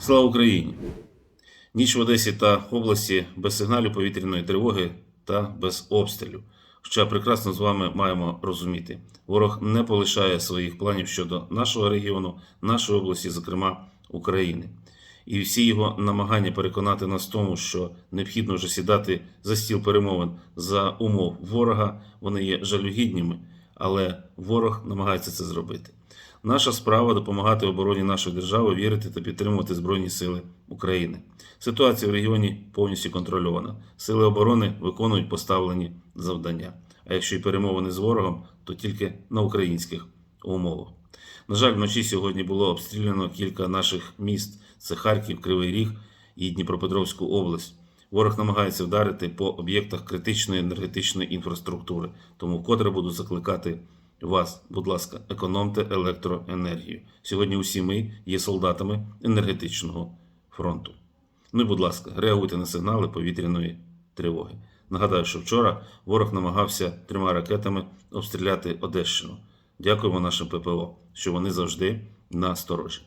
Слава Україні! Ніч в Одесі та області без сигналів повітряної тривоги та без обстрілів. Хоча прекрасно з вами маємо розуміти, ворог не полишає своїх планів щодо нашого регіону, нашої області, зокрема України. І всі його намагання переконати нас в тому, що необхідно вже сідати за стіл перемовин за умов ворога, вони є жалюгідніми, але ворог намагається це зробити. Наша справа допомагати обороні нашої держави, вірити та підтримувати Збройні Сили України. Ситуація в регіоні повністю контрольована. Сили оборони виконують поставлені завдання. А якщо й перемовини з ворогом, то тільки на українських умовах. На жаль, вночі сьогодні було обстріляно кілька наших міст: це Харків, Кривий Ріг і Дніпропетровську область. Ворог намагається вдарити по об'єктах критичної енергетичної інфраструктури. Тому вкотре буду закликати вас, будь ласка, економте електроенергію. Сьогодні усі ми є солдатами енергетичного фронту. Ну і, будь ласка, реагуйте на сигнали повітряної тривоги. Нагадаю, що вчора ворог намагався трьома ракетами обстріляти Одещину. Дякуємо нашим ППО, що вони завжди на сторожі.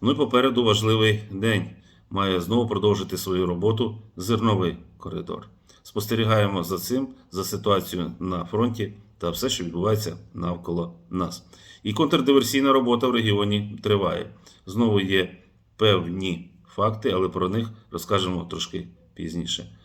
Ну і попереду важливий день. Має знову продовжити свою роботу зерновий коридор. Спостерігаємо за цим, за ситуацією на фронті та все, що відбувається навколо нас. І контрдиверсійна робота в регіоні триває. Знову є певні факти, але про них розкажемо трошки пізніше.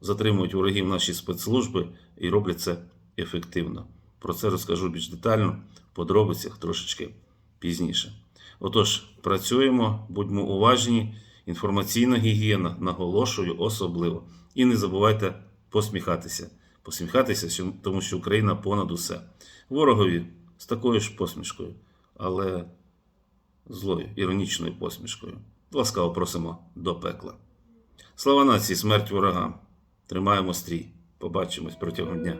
Затримують ворогів наші спецслужби і роблять це ефективно. Про це розкажу більш детально, в подробицях трошечки пізніше. Отож, працюємо, будьмо уважні. Інформаційна гігієна, наголошую особливо. І не забувайте посміхатися. Посміхатися, тому що Україна понад усе. Ворогові з такою ж посмішкою, але злою, іронічною посмішкою. Ласкаво просимо до пекла. Слава нації, смерть ворогам! Тримаємо стрій. Побачимось протягом дня.